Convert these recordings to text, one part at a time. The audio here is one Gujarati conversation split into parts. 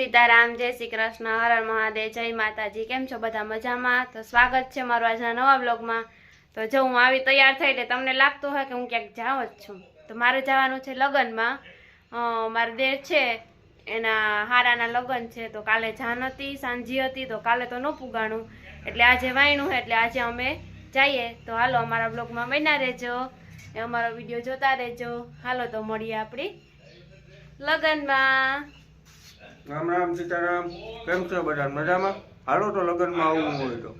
સીતારામ, જય શ્રી કૃષ્ણ, હર મહાદેવ, જય માતાજી. કેમ છો બધા મજામાં? તો સ્વાગત છે મારું આજના નવા બ્લોગમાં તો જો હું આવી તૈયાર થઈ એટલે તમને લાગતું હોય કે હું ક્યાંક જાઉં જ છું. તો મારે જવાનું છે લગ્નમાં. મારા દેર છે, એના હારાના લગ્ન છે, તો કાલે જાન હતી, સાંજી હતી, તો કાલે તો ન પુગાણું. એટલે આજે વાયણું એટલે આજે અમે જઈએ. તો હાલો, અમારા બ્લોગમાં બન્યા રહેજો. અમારો વીડિયો જોતા રહેજો. હાલો, તો મળીએ આપણી લગ્નમાં. રામ રામ સીતારામ. કેમ છો બધા? મજામાં? હાલો તો લગ્નમાં આવવું હોય તો.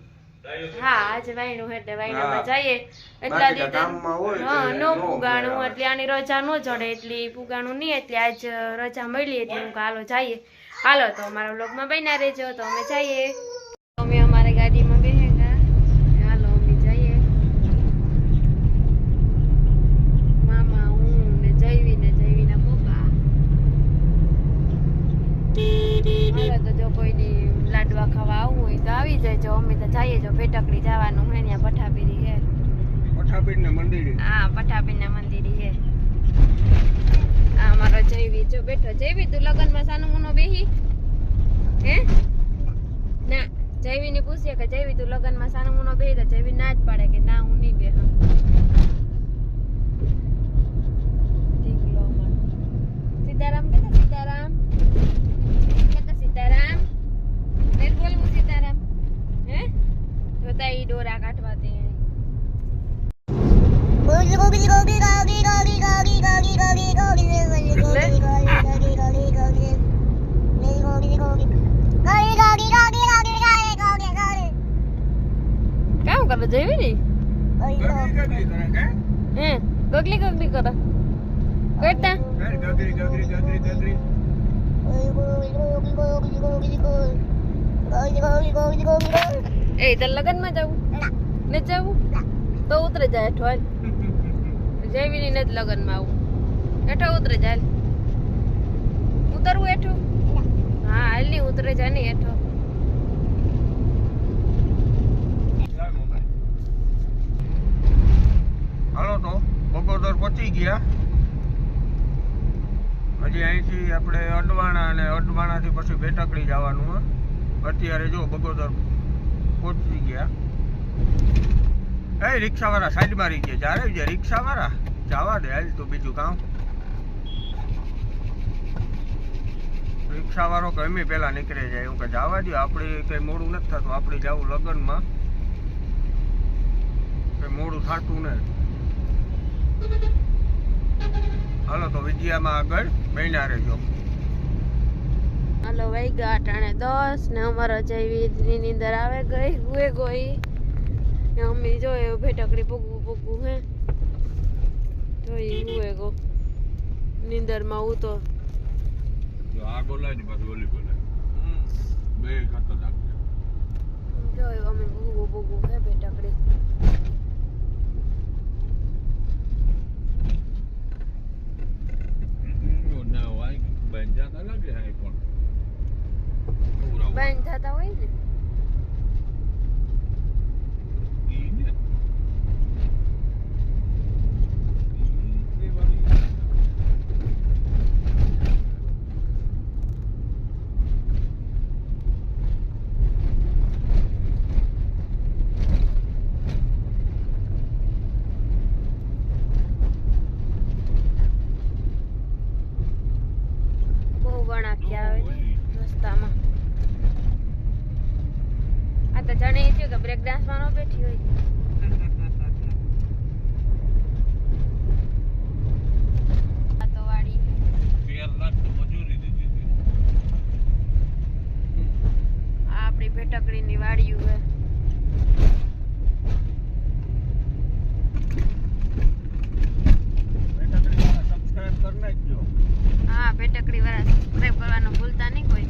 હા આજે વાયણું એટલે વાયણામાં માં જઈએ એટલા દિવસ દીધે હા નો નો પુગાણું એટલે આની રજા નો જડે એટલી પુગાણું નહીં એટલે આજ રજા મળી એટલે હું હાલો જઈએ. હાલો તો અમારા બ્લોગમાં બન્યા રહેજો તો અમે જઈએ અમે અમારી ગાડીમાં બેહેગા હાલો અમે જઈએ મામા હું ને જયવી ને જયવીના પપ્પા હાલો તો જો કોઈની લાડવા ખાવા આવવું હોય તો આવી જજો અમે તો જઈએ જો ભેટકડી જવાનું. હે ત્યાં પઠાપીરી હે પઠાપીરને મંદિર? હા પઠાપીરના મંદિર હે આ અમારો જયવી જો બેઠો જયવી તું લગનમાં સાનું મુનો બેહી? હે? ના જયવી ને પૂછીએ કે જયવી તું લગનમાં સાનું મુનો બેહી? તો જયવી ના જ પાડે કે ના હું નહીં બેહ ઢીકલો અમારો. સીતારામ કેતા સીતારામ કેતા સીતારામ નહીં બોલ હું સીતારામ હે જોતા ઈ ડોરા કાઢવા તે કામ કરો જેવી ને ગગલી ગગલી કરે કરતા હે ગગલી ગગલી કરો કરતા ગગરી ગગરી ગગરી ગગરી એ તો લગનમાં જવું? ને. જવું? તો ઉતરે જાય હેઠો હાલ. જયવીની ને જ લગનમાં આવું. હેઠો ઉતરે જાય હાલ. ઉતરવું હેઠું? હા હાલની ઉતરે જાય ને હેઠો. હાલો તો બપોર પહોંચી ગયા. હજી અહીંથી આપણે અડવાણા અને અડવાણાથી પછી બેટકડી જવાનું હે. અત્યારે જો બગોદર પહોંચી ગયા. એ રિક્ષાવાળા સાઈડમાં રહી ગયા. જ્યારે જે રિક્ષાવાળા. જવા દે, હાલ તો બીજું કામ. રિક્ષાવાળો ગમે પેલા નીકળી જાય. એવું કે જવા દો આપણે કઈ મોડું નથી થતું. આપણે જવું લગ્નમાં. કઈ મોડું થતું નહીં હાલો, તો વિદ્યામાં આગળ બન્યા રહેજો. હાલો વાગ્યા અટાણે દસ ને અમારો જયવીરની નીંદર આવે ગઈ હુએ ગઈ. ને અમે જોયો ભેટકડી પૂગવું પૂગવું હે. જોઈ હુએ ગો. નીંદરમાં હું તો. જો આ બોલાય ને પાછું ઓલી બોલાય. બે ખતરનાક છે જોયું અમે ભૂગવું ભૂગવું હે ભેટકડી ના હોય બંધ જાતા લાગે હા પણ બંધ થતા હોય ને ઈ ને ઈ એ વાળી બહુ વણાકી આવે ને રસ્તામાં. આ તો જાણે એ થયું કે બ્રેક ડાન્સમાં ન બેઠી હોય. આ તો વાડી. તેર લાખ તો મજૂરી દીધી હતી આ આપણી ભેટકડીની વાડીયું હે બેટકડીવાળા સબસ્ક્રાઇબ કરી નાખજો. હા ભેટકડી વાળા સબસ્ક્રાઇબ કરવાનું ભૂલતા નહીં કોઈ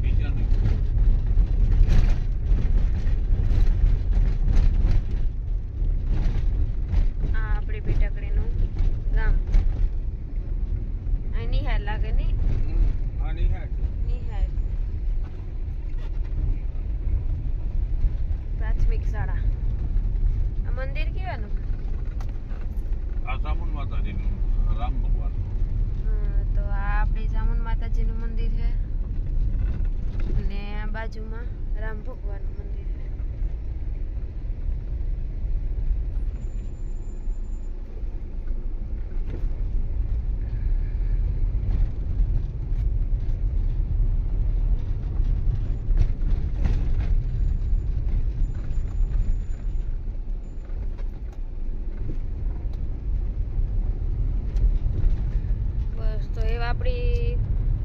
બીજાને આ આપણી ભેટકડીનું ગામ અહીં નિહાર લાગે ને હમ, આ નિહાળ છે. નિહાર પ્રાથમિક શાળા આ મંદિર કેવાનું આ સાબુન માતાજીનું રામ ભગવાન હા તો આપણી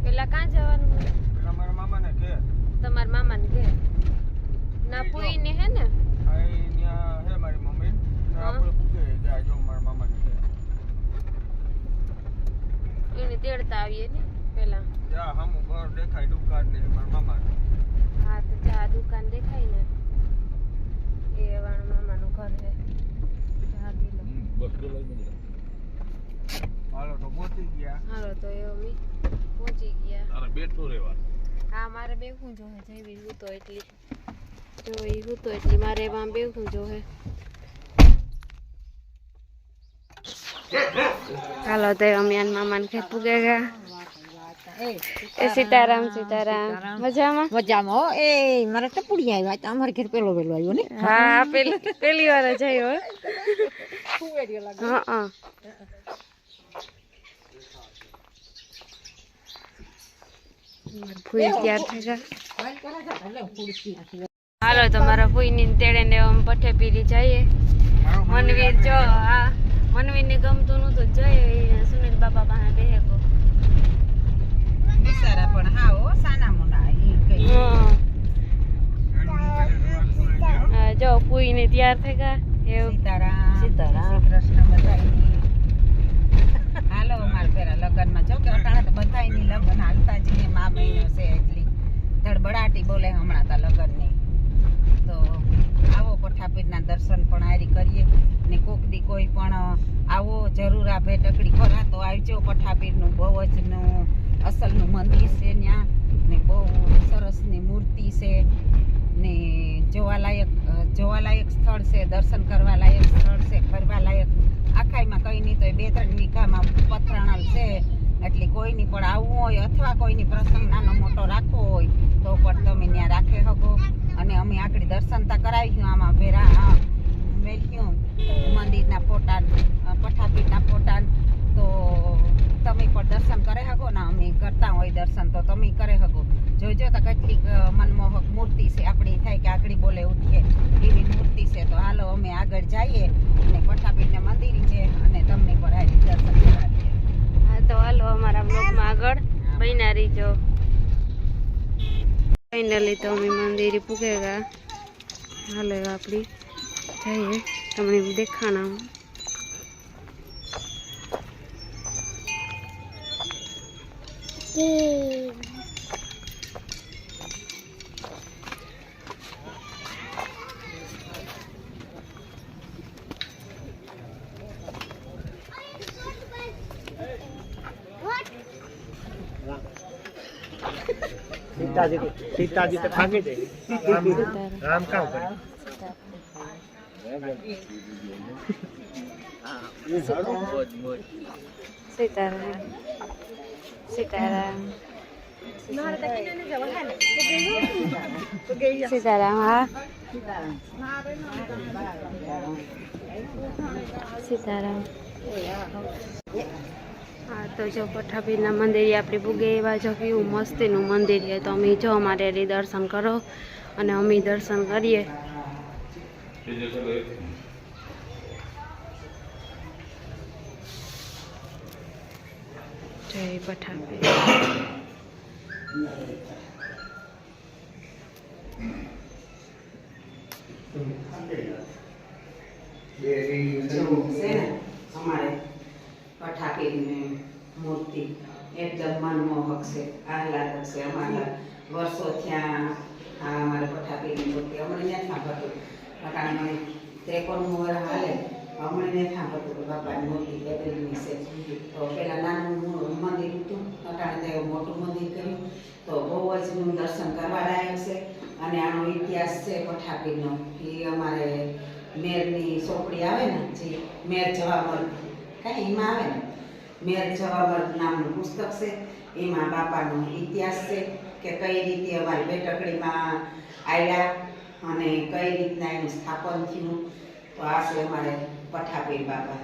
પેલા ક્યાં જવાનું હોય? પેલા મારા મામાને ઘેર તમારા મામાને ઘેર ના પૂઈને હે ને આ ઈ ન્યા હે મારી મમ્મી ને હા. આપણે પૂછે કે આ જો મારા મામાને ઘેર એને તેડતા આવીએ ને પેલા જ્યાં સામું ઘર દેખાય દુકાન ને મારા મામાને હા તો ચા દુકાન દેખાય ને એ વાણ મામાનું ઘર છે ચા પી લો હમ, બસ તો લઈ નીકળ્યા. હાલો તો પહોંચી ગયા. હાલો તો એ અમે પહોંચી ગયા. તારે બેઠો રહેવાનું. હા મારે બેહું જોહે જઈવી હું તો એટલી. જો એ હું તો એટલી મારે એમાં બેહું જોહે. હાલો તો અમે આન મામાને ખેત પૂગે ગયા. એ સીતારામ સીતારામ. મજામાં? મજામાં હો. એ મારે ટપુડી આવ્યા તો અમારે ઘેર પેલો પેલો આવ્યો ને? હા પેલી પેલી વાર જ આવ્યો હા હા. ફૂઈ તૈયાર થઈ ગયા હાલો તો મારા ફૂઈની તેડે ને આમ પઠે પીરી જઈએ. મનવીર જો આ મનવીર ને ગમતું નતું જઈએ સુનિલ બાબા પાસે બેહે કો બિચારા પણ હા હો સાના મુના ઈ કઈ. જો ફૂઈ ને તૈયાર થઈ ગયા. એવું. સીતારામ. શ્રી કૃષ્ણ બધાયની હાલો માર પેરા લગનમાં. જો કે અટાણે તો બધાયની લગન હાલતા જ મા મહિનો છે એટલી. ધડબડાટી બોલે હમણાં તા લગનની. તો આવો પઠાપીરના દર્શન પણ આરી કરીએ. ને કોક દી કોઈ પણ આવો જરૂર આ ભેટકડી ખરા તો આવજો પઠાપીરનું બહુ જ નું અસલનું મંદિર છે ત્યાં ને બહુ સરસની મૂર્તિ છે. ને જોવાલાયક જોવાલાયક સ્થળ છે, દર્શન કરવા લાયક સ્થળ છે ફરવા લાયક આખાઈમાં કંઈ નહીં તો બે ત્રણ વીઘામાં પથરાણલ છે. એટલે કોઈની પણ આવવું હોય અથવા કોઈની પ્રસંગ નાનો મોટો રાખવો હોય, તો પણ તમે ત્યાં રાખે શકો. અને અમે દર્શનતા કરાવી ગયું આમાં ભેરા મેલ્યું મંદિરના ફોટા પઠાપીઠના ફોટા. તો તમે પણ દર્શન કરી શકો ને અમે કરતા હોય દર્શન, તો તમે કરે શકો. જોજો તો કેટલીક મનમોહક મૂર્તિ છે. આપણી થાય કે આગળ બોલે ઉઠીએ એવી મૂર્તિ છે તો હાલો અમે આગળ જઈએ અને પઠાપીઠના મંદિર છે અને તમને પણ આ દર્શન કરાવીએ. હા તો હાલો અમારા બ્લોગમાં આગળ. બન્યા રહીજો ફાઇનલી તો અમે મંદિર પૂગેગા. હાલો આપણી જઈએ. તમને દેખાણા હું. सीता जी सीता जी तो भागे थे राम राम का ऊपर सीताराम सीताराम सीताराम हाँ सीताराम હા તો જો પઠાપીરના મંદિરે આપણે પૂગે એવા જો કેવું મસ્તીનું મંદિર છે તો અમે જો અમારે દર્શન કરો અને અમે દર્શન કરીએ. જય ને અમારે પઠાપીરની મૂર્તિ. એકદમ મનમોહક છે આહલાદક છે. અમારા વર્ષો થયા આ અમારે પઠાપીની મૂર્તિ અમને ત્યાં સાંભળતું. કારણ મને ત્રેપનનું વર્ષ હાલે, અમને ત્યાં સાંભળતું બાપાની મૂર્તિ કેબલની છે. તો પેલા નાનું મંદિર હતું, અટાણે તે મોટું મંદિર કર્યું. તો બહુ જ દર્શન કરવા લાયક છે. અને આનો ઇતિહાસ છે પઠાપીનો. એ અમારે મેરની ચોપડી આવે ને, જે મેર જવામર કાંઈ એમાં આવે ને. મેર જવામર નામનું પુસ્તક છે. એમાં બાપાનો ઇતિહાસ છે કે કઈ રીતે અમારી બેટકડીમાં આવ્યા અને કઈ રીતના એનું સ્થાપન થયું. તો આ છે અમારે પઠાપીર બાપા.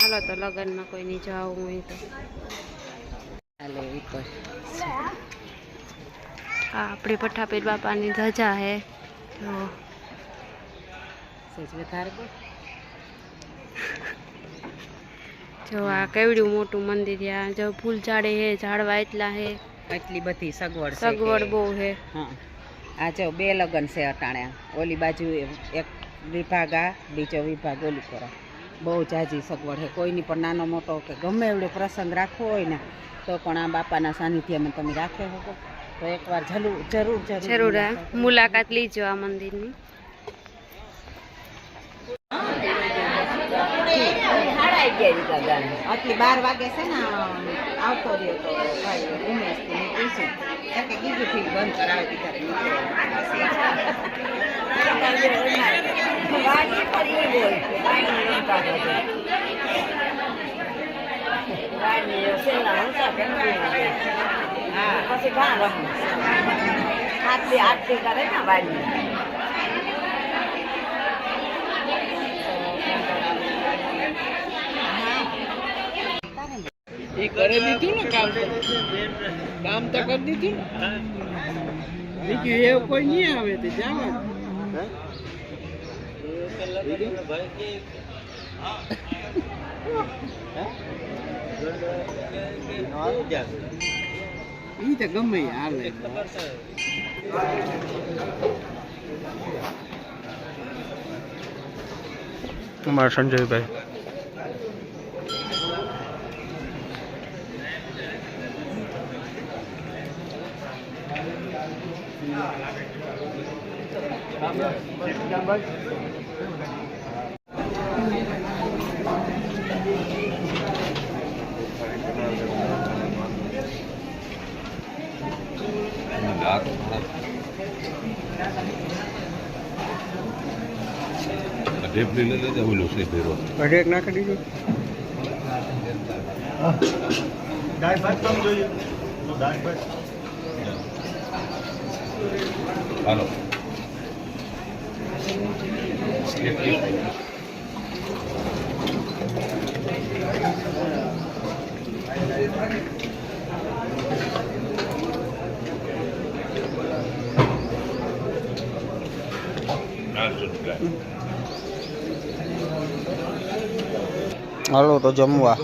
હાલો તો લગ્નમાં કોઈ નહીં જવું હોય તો. આ આપણી પઠાપીર બાપાની ધજા હે બોલ. જો આ કેવડું મોટું મંદિર છે આ જો ફૂલ ઝાડે હે ઝાડવા એટલા હે. એટલી બધી સગવડ સગવડ બહુ હે. હા. આ જો બે લગન છે અટાણ્યા ઓલી બાજુ એક વિભાગ આ બીજો વિભાગ ઓલી કરો બહુ જાજી સગવડ હે કોઈની પણ નાનો મોટો કે ગમે એવડો પ્રસંગ રાખવો હોય ને તો પણ આ બાપાના સાનિધ્યમાં તમે રાખ્યો શકો તો એકવાર જરૂર જરૂર જરૂર જરૂર આ મુલાકાત લીજો. આ મંદિરની. આટલી બાર વાગે છે ને આવતો રહ્યો તો ભાઈ ઉમેશ કે કીધું થી બંધ કરાવી દીધા આટલી આટલી કરે ને વાડી એ કરી દીધું ને કામ તો? કામ તો કરી દીધું બીજું એવું કોઈ નહીં આવે તે જવા ý chẳng có mì ăn này mà sẵn chơi ઢેપલી લઈ લેજે ઓલું છે ભેરો. અઢેક નાખી દીધું દાળ ભાત કેમ જોઈએ. દાળ ભાત હાલો. એક એક આ સુટકા હાલો તો જમવા.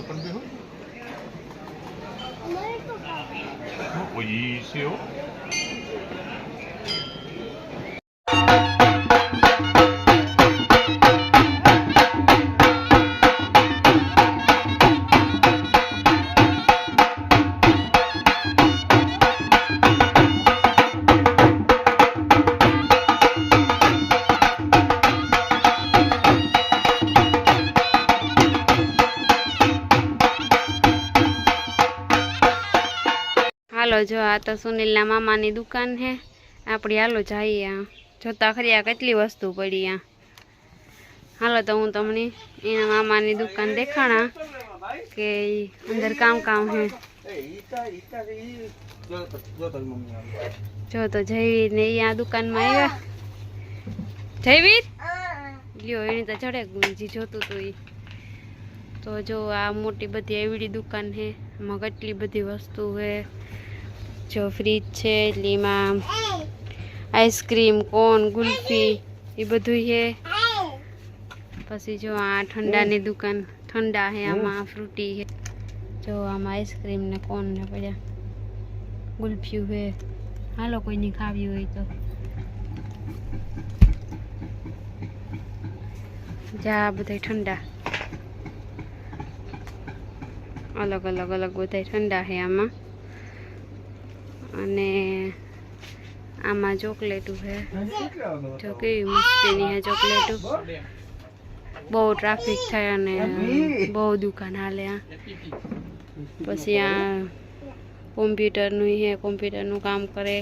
Oye, sí, હાલો, જો આ તો સુનિલના મામાની દુકાન હે. આપણી હાલો જઈએ જોતા ખરી આ કેટલી વસ્તુ પડી આ. હાલો, તો હું તમને એના મામાની દુકાન દેખાણા કે અંદર કામ કામ હે. જો તો જયવીર ને એ આ દુકાનમાં આવ્યા જયવીર? લ્યો, એની તો ચડે ગુંજી, જોતું તું એ તો જો આ મોટી બધી એવડી દુકાન છે એમાં કેટલી બધી વસ્તુ છે જો ફ્રીજ છે એટલે આઈસ્ક્રીમ કોન ગુલ્ફી, એ બધું છે. પછી જો આ ઠંડાની દુકાન, ઠંડા છે, આમાં ફ્રૂટી છે. જો આમાં આઈસ્ક્રીમ ને કોન ને પડ્યા ગુલ્ફી છે. હાલો, કોઈની ખાવી હોય તો. જા બધા ઠંડા. અલગ અલગ અલગ બધા ઠંડા છે આમાં. અને આમાં ચોકલેટું છે જો કેવી મસ્તીની છે ચોકલેટું. બહુ ટ્રાફિક થાય અને બહુ દુકાન હાલે આ પછી આ કોમ્પ્યુટરનું છે કોમ્પ્યુટરનું કામ કરે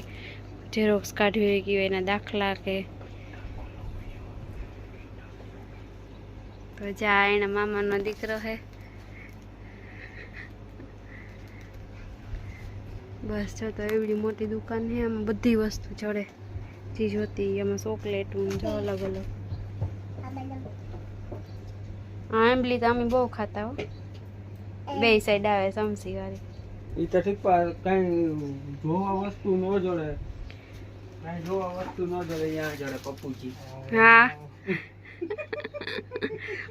ઝેરોક્સ કાઢવી હોય કે એના દાખલા કે. તો જા એના મામાનો દીકરો છે બસ જો તો એવડી મોટી દુકાન છે એમાં બધી વસ્તુ ચડે. જે જોતી એમાં ચોકલેટ જો અલગ અલગ. હા આંબલી તો અમે બહુ ખાતા હો. બે સાઈડ આવે સમસી વાળી. ઈ તો ઠીક પણ કઈ જોવા વસ્તુ ન જોડે. કઈ જોવા વસ્તુ ન જડે અહીંયા જોડે પપ્પુજી હા.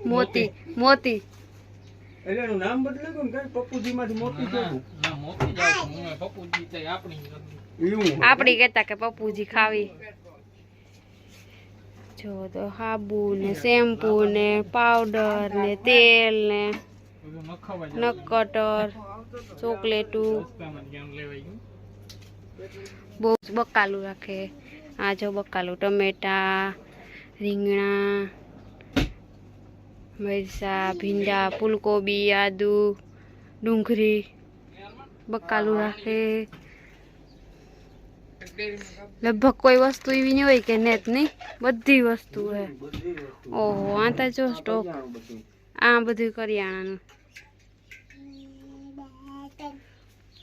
મોતી મોતી. એટલે એનું નામ બદલે ને કઈ પપ્પુજી માંથી મોતી કેવું મોટી જાવ હું પપ્પુજી તે આપણી આપણી કહેતા કે પપ્પુજી ખાવી. જો તો સાબુ ને શેમ્પુ ને પાવડર ને તેલ ને નકટર ચોકલેટું. બહુ બકાલું રાખે. આ જો બકાલું. ટમેટા રીંગણા મરસા ભીંડા ફૂલકોબી આદુ ડુંગળી. બકાલું રાખે. લગભગ કોઈ વસ્તુ એવી નહીં હોય કે નેત નહીં બધી વસ્તુ હે. ઓહો આ તો જો સ્ટોક આ બધું કરિયાણાનું.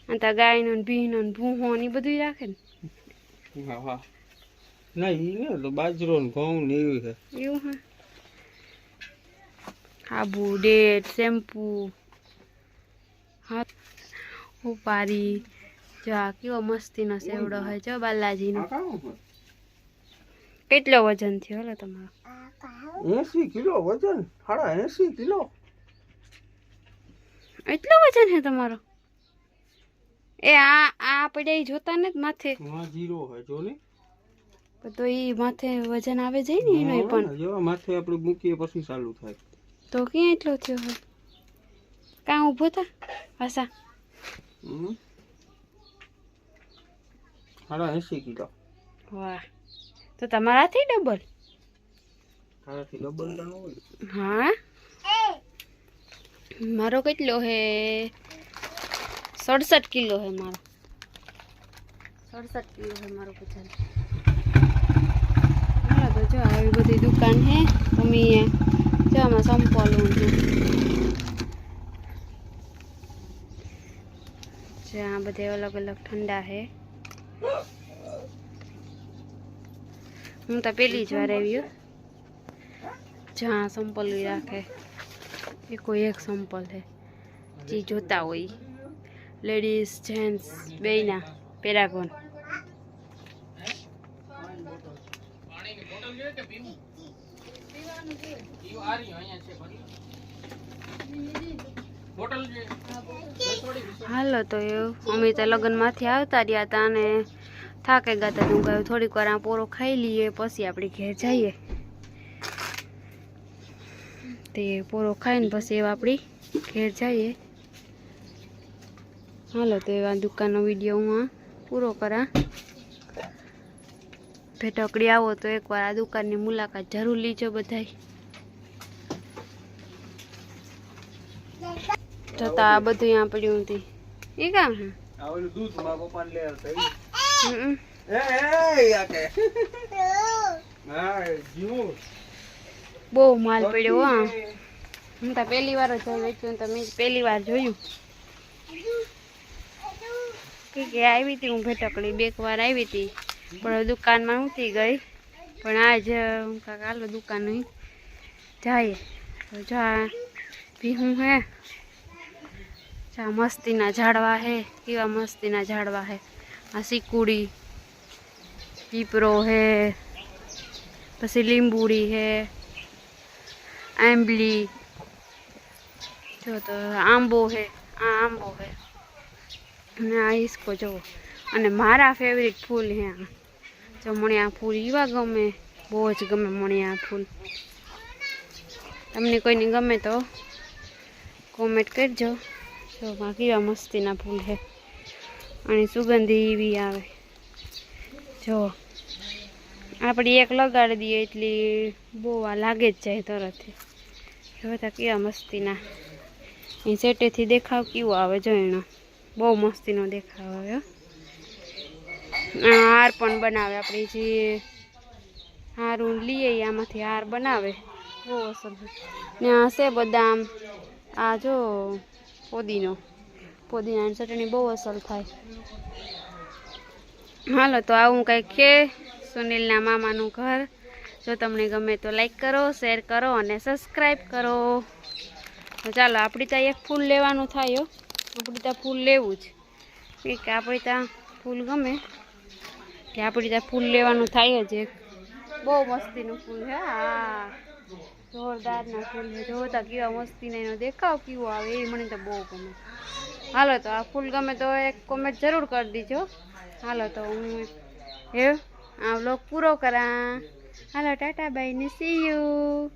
આ તો ગાયનો ને ભીનો ને ભૂહો ને બધું રાખે ને? બાજરો ને ઘઉં ને એવું છે. એવું હા? સાબુ ડેટ શેમ્પુ. હા. ઉપારી જો આ કેવો મસ્તીનો સેવડો હોય જો બાલાજીનો. કેટલો વજન થયો હલો તમારો? એસી કિલો વજન? સાડા એસી કિલો? એટલો વજન છે તમારો? એ આ આ ઈ જોતા ને માથે. જીરો હોય જો ને. તો એ માથે વજન આવે જાય ને એનો પણ. જેવા માથે આપણે મૂકીએ પછી ચાલુ થાય. તો ક્યાં એટલો થયો હોય? કાં ઊભો થા? પાછા. હમ. સાડા એસી કિલો. વાહ. તો તમારાથી ડબલ તારાથી ડબલ હોય. હા? મારો કેટલો હે? સડસઠ કિલો હે મારો. સડસઠ કિલો હે મારો વજન તો જો આવી બધી દુકાન હે. તમે જો આમાં સંપલ આ બધે અલગ અલગ ઠંડા છે હું તો પેલી જ વાર આવી હો. જ્યાં સંપલ ઈ રાખે. એ કોઈ એક સંપલ છે જે જોતા હોય. લેડીઝ જેન્ટ્સ બેયના, પેરાગોન. બોટલ છે. હાલો, તો એવું અમે તો લગ્નમાંથી આવતા રહ્યા હતા અને થાકે ગયા હતા. હું કહ્યું, થોડીક વાર આ પોરો ખાઈ લઈએ, પછી આપણે ઘેર જઈએ. તે પોરો ખાઈને પછી એવા આપણી ઘેર જઈએ. હાલો, તો એવા દુકાનનો વીડિયો હું પૂરો કરા. ભેટકડી આવો તો એકવાર આ દુકાનની મુલાકાત જરૂર લીજો બધાય. જતા આ બધું અહીંયા પડ્યું હતી એ કામ હે આવેલું દૂધમાં પપ્પાને લે હમ. એ આ કે હા જીવું. બહુ માલ પડ્યો હા હું તો પહેલી વાર જ વેચ્યું તો મેં પહેલી વાર જોયું. કે કે આવી હતી હું ભેટકડી બે વાર આવી હતી. પણ દુકાનમાં નહોતી ગઈ. પણ આજ હું કાંક દુકાન જાય જો. આ ભીહું હે. જા મસ્તીના ઝાડવા હે, કેવા મસ્તીના ઝાડવા હે. આ સિકુડી, પીપરો હે, પછી લીંબુડી હે, આંબલી, જો તો આંબો હે, આ આંબો હે. અને આ હિસકો જુઓ. અને મારા ફેવરિટ ફૂલ હે આ જો મને આ ફૂલ એવા ગમે, બહુ જ ગમે મને આ ફૂલ. તમને કોઈને ગમે તો કોમેન્ટ કરજો. જો કેવા મસ્તીના ફૂલ છે. અને સુગંધી એવી આવે. જો આપણે એક લગાડી દઈએ એટલી બહુ આ લાગે જ જાય તરત. જોતા કેવા મસ્તીના એ સેટેથી દેખાવ કેવો આવે જો એનો. બહુ મસ્તીનો દેખાવ આવે. હાર પણ બનાવે આપણે જે હારું લઈએ આમાંથી હાર બનાવે. બહુ અસર ને આ છે બદામ. આ જો પોદીનો. પોદીનાની ચટણી બહુ અસર થાય. હાલો, તો આવું કંઈક છે સુનિલના મામાનું ઘર. જો તમને ગમે તો લાઈક કરો, શેર કરો અને સબસ્ક્રાઈબ કરો. તો ચાલો, આપણી ત્યાં એક ફૂલ લેવાનું થાય આપણી ત્યાં ફૂલ લેવું જ. કે આપણે ત્યાં ફૂલ ગમે. કે આપણી ત્યાં ફૂલ લેવાનું થાય જ એક. બહુ મસ્તીનું ફૂલ છે, હા. જોરદારના ફૂલ છે. જોતા કેવા મસ્તીના એનો દેખાવ કેવો આવે એ મને તો બહુ ગમે. હાલો તો આ ફૂલ ગમે તો એક કોમેન્ટ જરૂર કરી દીજો. હાલો તો હું હે, આ વ્લોગ પૂરો કરા. હાલો, ટાટા ને સી યુ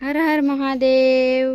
હર હર મહાદેવ.